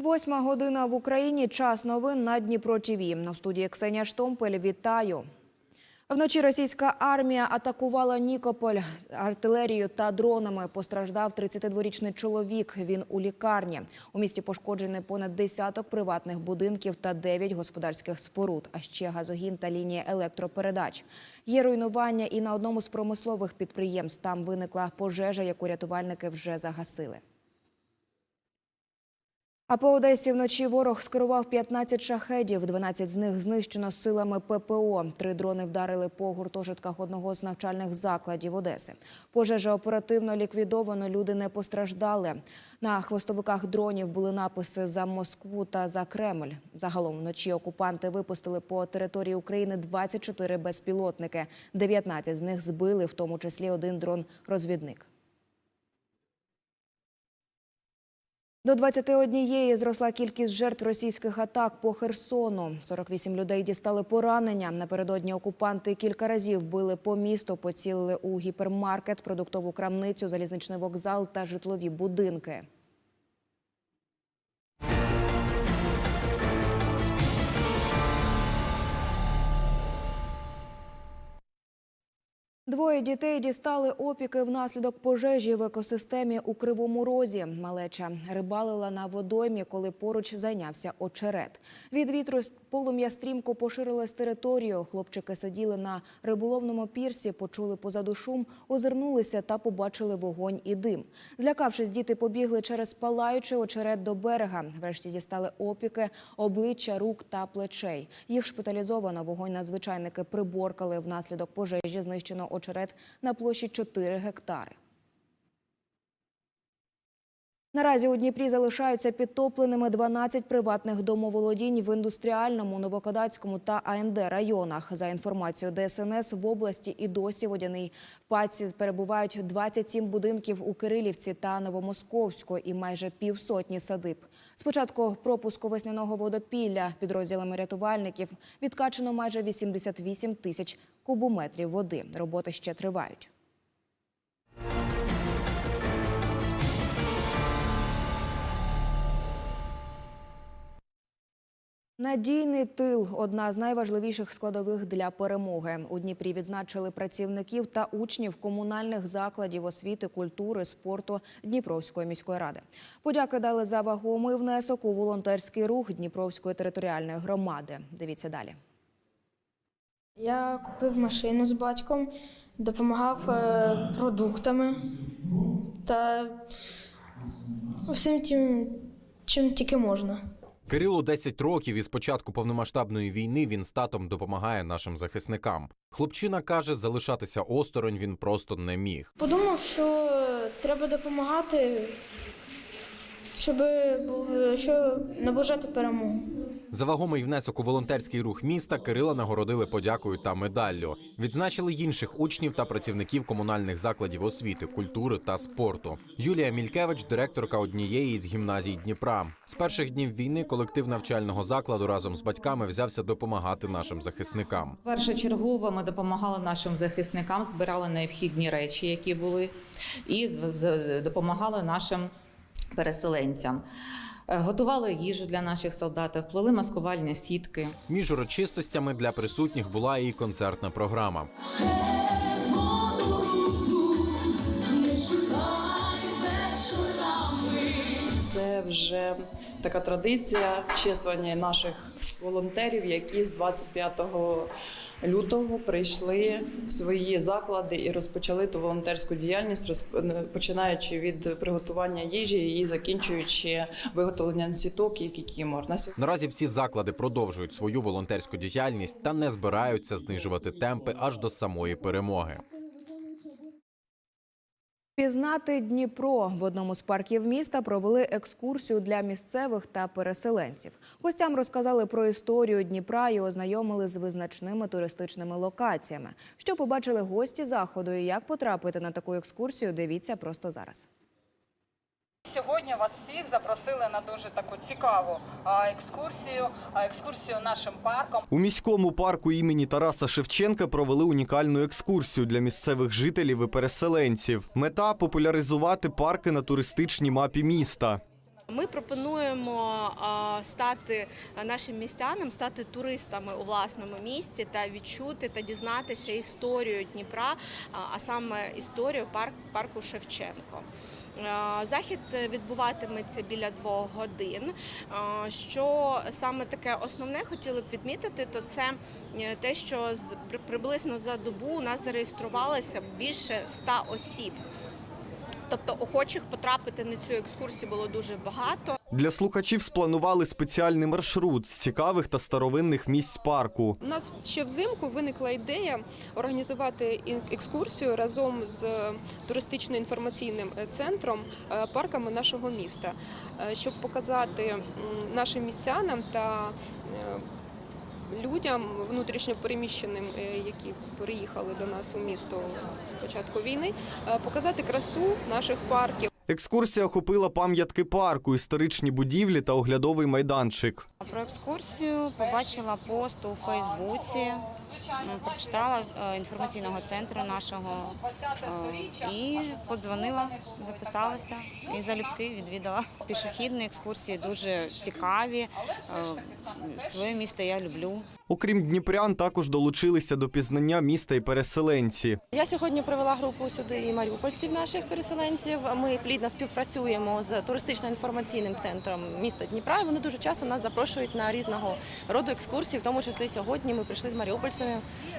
Восьма година в Україні. Час новин на Дніпро ТІВІ. На студії Ксенія Штомпель. Вітаю. Вночі російська армія атакувала Нікополь артилерією та дронами. Постраждав 32-річний чоловік. Він у лікарні. У місті пошкоджені понад десяток приватних будинків та 9 господарських споруд, а ще газогін та лінія електропередач. Є руйнування і на одному з промислових підприємств. Там виникла пожежа, яку рятувальники вже загасили. А по Одесі вночі ворог скерував 15 шахедів. 12 з них знищено силами ППО. Три дрони вдарили по гуртожитках одного з навчальних закладів Одеси. Пожежа оперативно ліквідовано. Люди не постраждали. На хвостовиках дронів були написи за Москву та за Кремль. Загалом вночі окупанти випустили по території України 24 безпілотники. 19 з них збили, в тому числі один дрон-розвідник. До 21 зросла кількість жертв російських атак по Херсону. 48 людей дістали поранення. Напередодні окупанти кілька разів били по місту, поцілили у гіпермаркет, продуктову крамницю, залізничний вокзал та житлові будинки. Двоє дітей дістали опіки внаслідок пожежі в екосистемі у Кривому Розі. Малеча рибалила на водоймі, коли поруч зайнявся очерет. Від вітру полум'я стрімко поширилось територію. Хлопчики сиділи на риболовному пірсі, почули позаду шум, озирнулися та побачили вогонь і дим. Злякавшись, діти побігли через палаючий очерет до берега. Врешті дістали опіки обличчя, рук та плечей. Їх шпиталізовано. Вогонь надзвичайники приборкали. Внаслідок пожежі знищено очерет на площі 4 гектари. Наразі у Дніпрі залишаються підтопленими 12 приватних домоволодінь в індустріальному, Новокодацькому та АНД районах. За інформацією ДСНС, в області і досі водяний паці перебувають 27 будинків у Кирилівці та Новомосковську і майже півсотні садиб. Спочатку пропуску весняного водопілля підрозділами рятувальників відкачено майже 88 тисяч кубометрів води. Роботи ще тривають. Надійний тил одна з найважливіших складових для перемоги. У Дніпрі відзначили працівників та учнів комунальних закладів освіти, культури, спорту Дніпровської міської ради. Подяки дали за вагомий внесок у волонтерський рух Дніпровської територіальної громади. Дивіться далі. Я купив машину з батьком, допомагав е, продуктами та всім тим, чим тільки можна. Кирилу 10 років і з початку повномасштабної війни він з татом допомагає нашим захисникам. Хлопчина каже, залишатися осторонь він просто не міг. Подумав, що треба допомагати, щоб щоб що наближати перемогу. За вагомий внесок у волонтерський рух міста Кирила нагородили подякою та медаллю. Відзначили інших учнів та працівників комунальних закладів освіти, культури та спорту. Юлія Мількевич, директорка однієї з гімназій Дніпра. З перших днів війни колектив навчального закладу разом з батьками взявся допомагати нашим захисникам. Першочергово ми допомагали нашим захисникам, збирали необхідні речі, які були, і допомагали нашим переселенцям. Е, Готували їжу для наших солдатів, плели маскувальні сітки. Між урочистостями для присутніх була і концертна програма. Це вже така традиція чествування наших волонтерів, які з 25 лютого прийшли в свої заклади і розпочали ту волонтерську діяльність, починаючи від приготування їжі і закінчуючи виготовлення сіток і кікімор. Наразі всі заклади продовжують свою волонтерську діяльність та не збираються знижувати темпи аж до самої перемоги. Пізнати Дніпро в одному з парків міста провели екскурсію для місцевих та переселенців. Гостям розказали про історію Дніпра і ознайомили з визначними туристичними локаціями. Що побачили гості заходу і як потрапити на таку екскурсію, дивіться просто зараз. Сьогодні вас всіх запросили на дуже таку цікаву екскурсію, екскурсію нашим парком. У міському парку імені Тараса Шевченка провели унікальну екскурсію для місцевих жителів і переселенців. Мета популяризувати парки на туристичній мапі міста. Ми пропонуємо стати нашим містянам, стати туристами у власному місті та відчути та дізнатися історію Дніпра, а, а саме історію парку Шевченко. Захід відбуватиметься біля двох годин. Що саме таке основне хотіли б відмітити, то це е, те, що приблизно за добу у нас зареєструвалося більше 100 осіб. Тобто охочих потрапити на цю екскурсію було дуже багато. Для слухачів спланували спеціальний маршрут з цікавих та старовинних місць парку. У нас ще взимку виникла ідея організувати екскурсію разом з туристично-інформаційним е, центром е, парками нашого міста, е, щоб показати нашим містянам та людям внутрішньопереміщеним, е, які приїхали до нас у місто з початку війни, е, показати красу наших парків. Екскурсія охопила пам'ятки парку, історичні будівлі та оглядовий майданчик. Про екскурсію побачила пост у Фейсбуці, прочитала е, інформаційного центру нашого е, і подзвонила, записалася і залюбки відвідала. Пішохідні екскурсії дуже цікаві. е, Своє місто я люблю. Окрім дніпрян, також долучилися до пізнання міста і переселенці. Я сьогодні привела групу сюди і маріупольців наших переселенців. Ми плідно співпрацюємо з туристично-інформаційним центром міста Дніпра. І вони дуже часто нас запрошують на різного роду екскурсії, в тому числі сьогодні ми прийшли з маріупольцями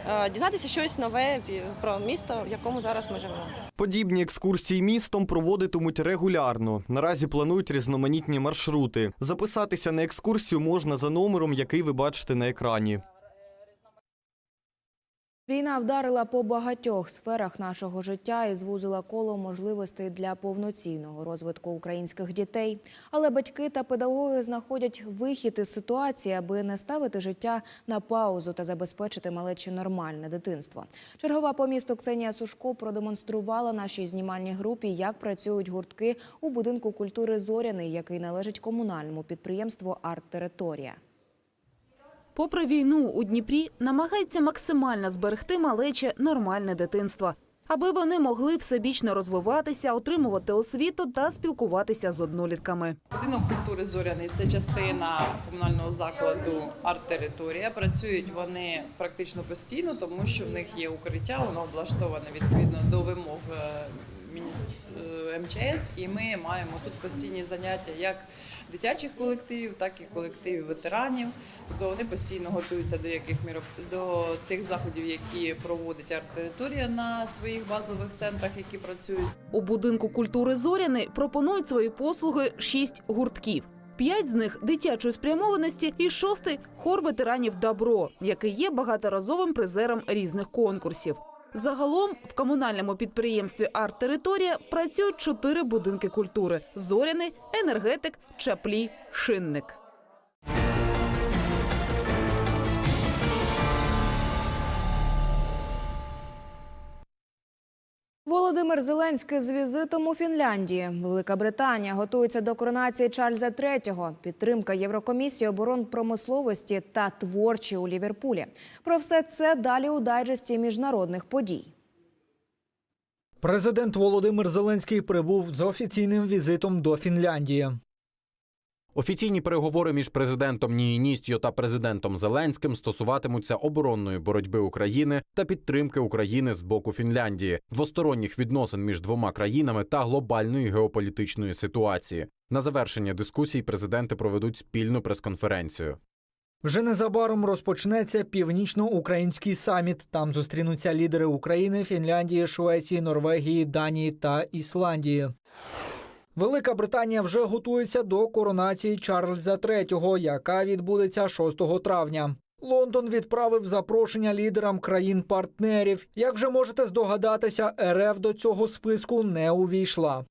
е, дізнатися щось нове про місто, в якому зараз ми живемо. Подібні екскурсії містом проводитимуть регулярно. Наразі планують різноманітні маршрути. Записатися на екскурсію можна за номером, який ви бачите на екрані. Війна вдарила по багатьох сферах нашого життя і звузила коло можливостей для повноцінного розвитку українських дітей. Але батьки та педагоги знаходять вихід із ситуації, аби не ставити життя на паузу та забезпечити малечі нормальне дитинство. Чергова по місту Ксенія Сушко продемонструвала нашій знімальній групі, як працюють гуртки у будинку культури Зоряний, який належить комунальному підприємству Арт-Територія. Попри війну у Дніпрі намагається максимально зберегти малече нормальне дитинство, аби вони могли всебічно розвиватися, отримувати освіту та спілкуватися з однолітками. Будинок культури зоряний це частина комунального закладу арт-територія. Працюють вони практично постійно, тому що в них є укриття, воно облаштоване відповідно до вимог е, мініс- е, МЧС, і ми маємо тут постійні заняття як дитячих колективів, так і колективів ветеранів. Тобто вони постійно готуються до яких міроп- до тих заходів, які проводить арт-територія на своїх базових центрах, які працюють. У будинку культури Зоряни пропонують свої послуги шість гуртків. П'ять з них дитячої спрямованості, і шостий хор ветеранів Добро, який є багаторазовим призером різних конкурсів. Загалом в комунальному підприємстві Арт-Територія працюють чотири будинки культури: зоряний, енергетик, чаплі, шинник. Володимир Зеленський з візитом у Фінляндії. Велика Британія готується до коронації Чарльза III. Підтримка Єврокомісії оборон промисловості та творчі у Ліверпулі. Про все це далі у дайджесті міжнародних подій. Президент Володимир Зеленський прибув з офіційним візитом до Фінляндії. Офіційні переговори між президентом Ніїністьо та президентом Зеленським стосуватимуться оборонної боротьби України та підтримки України з боку Фінляндії, двосторонніх відносин між двома країнами та глобальної геополітичної ситуації. На завершення дискусій президенти проведуть спільну прес-конференцію. Вже незабаром розпочнеться північно-український саміт. Там зустрінуться лідери України, Фінляндії, Швеції, Норвегії, Данії та Ісландії. Велика Британія вже готується до коронації Чарльза III, яка відбудеться 6 травня. Лондон відправив запрошення лідерам країн-партнерів. Як вже можете здогадатися, РФ до цього списку не увійшла.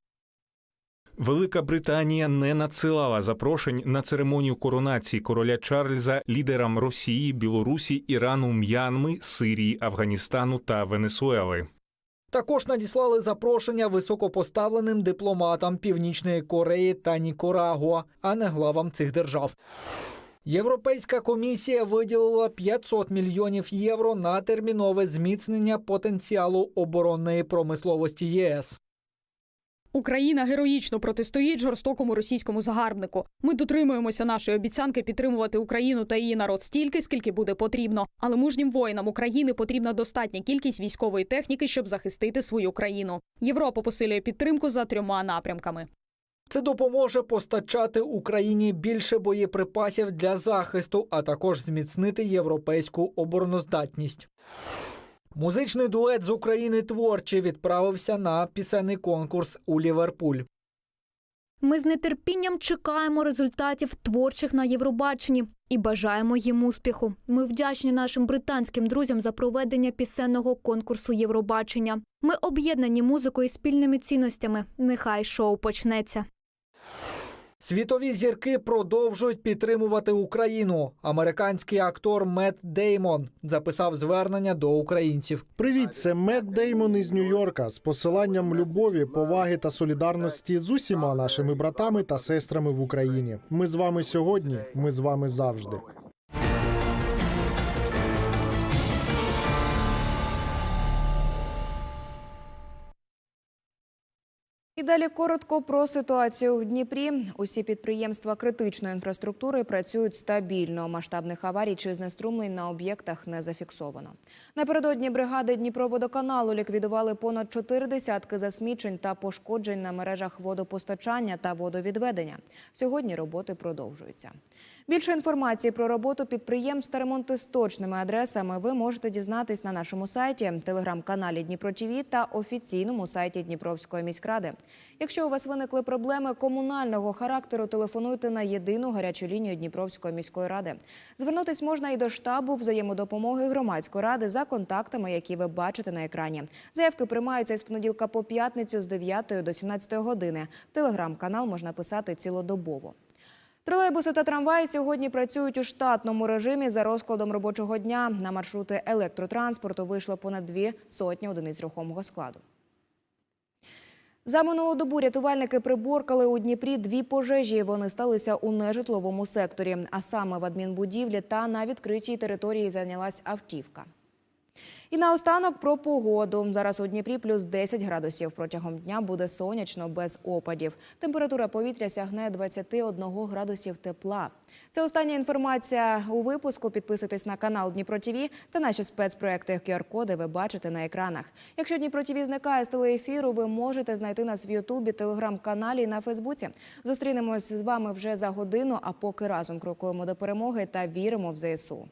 Велика Британія не надсилала запрошень на церемонію коронації короля Чарльза лідерам Росії, Білорусі, Ірану, М'янми, Сирії, Афганістану та Венесуели. Також надіслали запрошення високопоставленим дипломатам Північної Кореї та Нікарагуа, а не главам цих держав. Європейська комісія виділила 500 мільйонів євро на термінове зміцнення потенціалу оборонної промисловості ЄС. Україна героїчно протистоїть жорстокому російському загарбнику. Ми дотримуємося нашої обіцянки підтримувати Україну та її народ стільки, скільки буде потрібно. Але мужнім воїнам України потрібна достатня кількість військової техніки, щоб захистити свою країну. Європа посилює підтримку за трьома напрямками. Це допоможе постачати Україні більше боєприпасів для захисту, а також зміцнити європейську обороноздатність. Музичний дует з України творчі відправився на пісенний конкурс у Ліверпуль. Ми з нетерпінням чекаємо результатів творчих на Євробаченні і бажаємо їм успіху. Ми вдячні нашим британським друзям за проведення пісенного конкурсу Євробачення. Ми об'єднані музикою і спільними цінностями. Нехай шоу почнеться. Світові зірки продовжують підтримувати Україну. Американський актор Мет Деймон записав звернення до українців. Привіт, це Мет Деймон із Нью-Йорка з посиланням любові, поваги та солідарності з усіма нашими братами та сестрами в Україні. Ми з вами сьогодні. Ми з вами завжди. І далі коротко про ситуацію в Дніпрі. Усі підприємства критичної інфраструктури працюють стабільно. Масштабних аварій чи знеструмлень на об'єктах не зафіксовано. Напередодні бригади Дніпроводоканалу ліквідували понад чотири десятки засмічень та пошкоджень на мережах водопостачання та водовідведення. Сьогодні роботи продовжуються. Більше інформації про роботу підприємств та ремонти з точними адресами ви можете дізнатись на нашому сайті, телеграм-каналі Дніпро ТІВІ та офіційному сайті Дніпровської міськради. Якщо у вас виникли проблеми комунального характеру, телефонуйте на єдину гарячу лінію Дніпровської міської ради. Звернутись можна і до штабу взаємодопомоги громадської ради за контактами, які ви бачите на екрані. Заявки приймаються із понеділка по п'ятницю з 9 до 17 години. В телеграм-канал можна писати цілодобово. Тролейбуси та трамваї сьогодні працюють у штатному режимі за розкладом робочого дня. На маршрути електротранспорту вийшло понад дві сотні одиниць рухомого складу. За минулу добу рятувальники приборкали у Дніпрі дві пожежі. Вони сталися у нежитловому секторі, а саме в адмінбудівлі та на відкритій території зайнялась автівка. І наостанок про погоду. Зараз у Дніпрі плюс 10 градусів. Протягом дня буде сонячно, без опадів. Температура повітря сягне 21 градусів тепла. Це остання інформація у випуску. Підписуйтесь на канал Дніпро ТІВІ та наші спецпроекти QR-коди ви бачите на екранах. Якщо Дніпро ТІВІ зникає з телеефіру, ви можете знайти нас в Ютубі, телеграм-каналі і на Фейсбуці. Зустрінемось з вами вже за годину. А поки разом крокуємо до перемоги та віримо в ЗСУ.